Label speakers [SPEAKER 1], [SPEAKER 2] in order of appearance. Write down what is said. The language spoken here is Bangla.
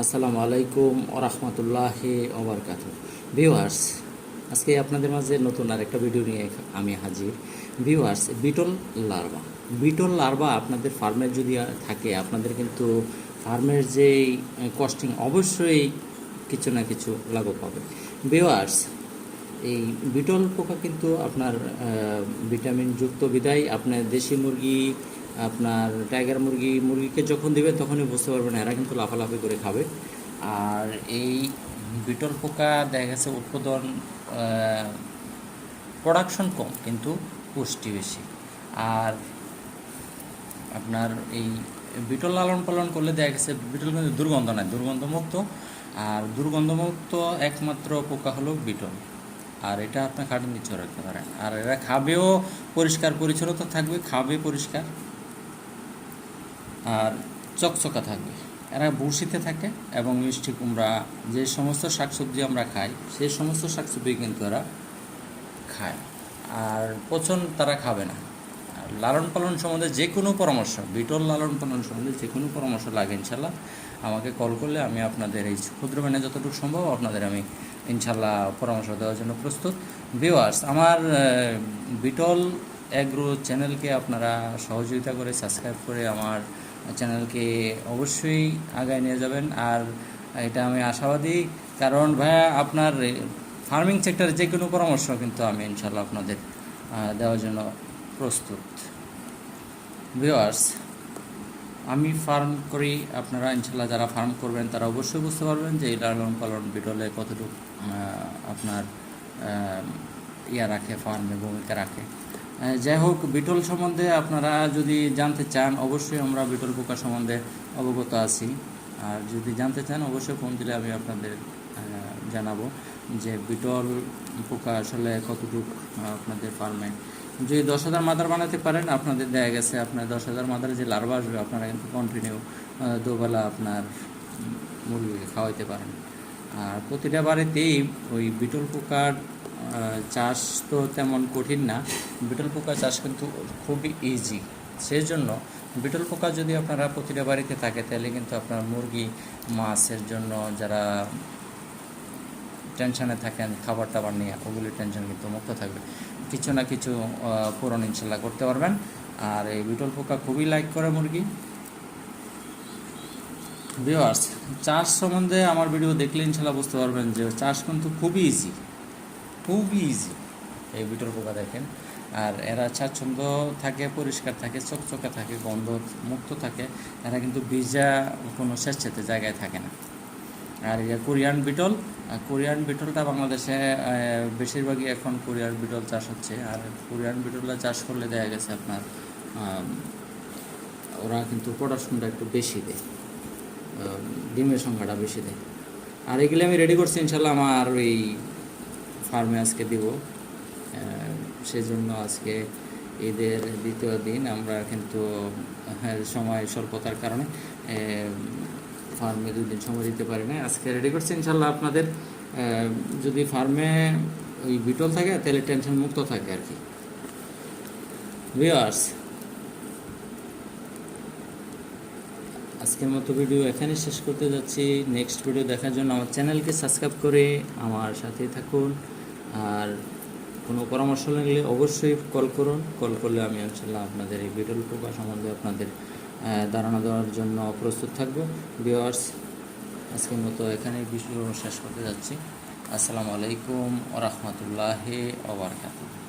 [SPEAKER 1] আসসালামু আলাইকুম ওরহমতুল্লাহ ওবরকাত ভিউয়ার্স আজকে আপনাদের মাঝে নতুন আরেকটা ভিডিও নিয়ে আমি হাজির। Viewers beetle larva. Beetle larva আপনাদের ফার্মের যদি থাকে আপনাদের কিন্তু ফার্মের যে কস্টিং অবশ্যই কিছু না কিছু লাঘব হবে ভিউয়ার্স এই বিটল পোকা কিন্তু আপনার আহ, ভিটামিনযুক্ত বিদায়। আপনার দেশি মুরগি আপনার টাইগার মুরগি, মুরগিকে যখন দেবে তখনই বুঝতে পারবেন এরা কিন্তু লাফালাফি করে খাবে। আর এই বিটল পোকা দেখা গেছে উৎপাদন প্রোডাকশন কম, কিন্তু পুষ্টি বেশি। আর আপনার এই বিটল লালন পালন করলে দেখা গেছে বিটল কিন্তু দুর্গন্ধ নয় দুর্গন্ধমুক্ত। আর দুর্গন্ধমুক্ত একমাত্র পোকা হলো বিটল। আর এটা আপনার খাটের নিচেও রাখতে পারেন আর এরা খাবেও পরিষ্কার, পরিচ্ছন্নতা থাকবে, খাবে পরিষ্কার। আর চকচকা থাকবে। এরা বড়শিতে থাকে এবং মিষ্টি কুমড়া, যে সমস্ত শাকসবজি আমরা খাই, সেই সমস্ত শাকসবজি কিন্তু এরা খায়। আর পচন তারা খাবে না। আর লালন পালন সম্বন্ধে যে কোনো পরামর্শ, বিটল লালন পালন সম্বন্ধে যে কোনো পরামর্শ লাগে ইনশাল্লাহ, আমাকে কল করলে আমি আপনাদের এই ক্ষুদ্র মানে যতটুকু সম্ভব আপনাদের আমি ইনশাল্লাহ পরামর্শ দেওয়ার জন্য প্রস্তুত। ভিওয়ার্স আমার বিটল অ্যাগ্রো চ্যানেলকে আপনারা সহযোগিতা করে, সাবস্ক্রাইব করে আমার চ্যানেলকে অবশ্যই আগায় নিয়ে যাবেন। আর এটা আমি আশাবাদী, কারণ ভাইয়া আপনার ফার্মিং সেক্টরে যে কোনো পরামর্শ কিন্তু আমি ইনশাল্লাহ আপনাদের দেওয়ার জন্য প্রস্তুত। ভিওয়ার্স আমি ফার্ম করি, আপনারা ইনশাল্লাহ যারা ফার্ম করবেন তারা অবশ্যই বুঝতে পারবেন যে এই লালন পালন বিটলে কতটুকু আপনার ইয়া রাখে, ফার্মে ভূমিকা রাখে। যাই হোক, বিটল সম্বন্ধে আপনারা যদি জানতে চান, অবশ্যই আমরা বিটল পোকা সম্বন্ধে অবগত আছি। আর যদি জানতে চান, অবশ্যই ফোন দিলে আমি আপনাদের জানাব যে বিটল পোকা আসলে কতটুকু আপনাদের ফার্মে। যদি দশ হাজার মাদার বানাতে পারেন, আপনাদের দেখা গেছে আপনার দশ হাজার মাদার যে লার্ভা আসবে, আপনারা কিন্তু কন্টিনিউ দুবেলা আপনার মুরগিকে খাওয়াইতে পারেন। আর প্রতিটা বাড়িতেই ওই বিটল পোকার চাষ তো তেমন কঠিন না। বিটল পোকা চাষ কিন্তু খুবই ইজি সেই জন্য বিটল পোকা যদি আপনারা প্রতিটা বাড়িতে থাকে, তাহলে কিন্তু আপনার মুরগি, মাছের জন্য যারা টেনশনে থাকেন খাবার টাবার নিয়ে, ওগুলি টেনশন কিন্তু মুক্ত থাকবে। কিছু না কিছু পূরণ ইনশাল্লাহ করতে পারবেন। আর এই বিটল পোকা খুবই লাইক করে মুরগি। ভিওয়ার্স চাষ সম্বন্ধে আমার ভিডিও দেখলে ইনশাল্লাহ বুঝতে পারবেন যে চাষ কিন্তু খুবই ইজি খুবই ইজি এই বিটল পোকা দেখেন। আর এরা স্বাচ্ছন্দ্য থাকে, পরিষ্কার থাকে, চকচকে থাকে, গন্ধ মুক্ত থাকে। এরা কিন্তু ভিজা কোনো স্বেচ্ছাতে জায়গায় থাকে না। আর এই কোরিয়ান বিটল কোরিয়ান বিটলটা বাংলাদেশে বেশিরভাগই এখন কোরিয়ান বিটল চাষ হচ্ছে। আর কোরিয়ান বিটলটা চাষ করলে দেখা গেছে আপনার ওরা কিন্তু প্রোডাকশনটা একটু বেশি দেয়। ডিমের সংখ্যাটা বেশি দেয়। আর এগুলি আমি রেডি করছি, ইনশাল্লাহ আমার ওই ফার্মে আজকে দিব। সেজন্য আজকে ঈদের দ্বিতীয় দিন আমরা কিন্তু হ্যাঁ, সময় স্বল্পতার কারণে ফার্মে দুই দিন সময় দিতে পারি না আজকে রেডি করছি ইনশাল্লাহ আপনাদের। যদি ফার্মে ওই বিটল থাকে তাহলে টেনশন মুক্ত থাকে আর কি। ভিওয়ার্স আজকের মতো ভিডিও এখানে শেষ করতে যাচ্ছি। নেক্সট ভিডিও দেখার জন্য আমার চ্যানেলকে সাবস্ক্রাইব করে আমার সাথে থাকুন। আর কোনো পরামর্শ লাগলে অবশ্যই কল করুন। কল করলে আমি ইনশাল্লাহ আপনাদের এই বিটল পোকা সম্বন্ধে আপনাদের ধারণা দেওয়ার জন্য প্রস্তুত থাকব। ভিওয়ার্স আজকের মতো এখানে ভিডিও শেষ করতে যাচ্ছি। আসসালামু আলাইকুম ওরহমতুল্লাহ ওবরকাতুহ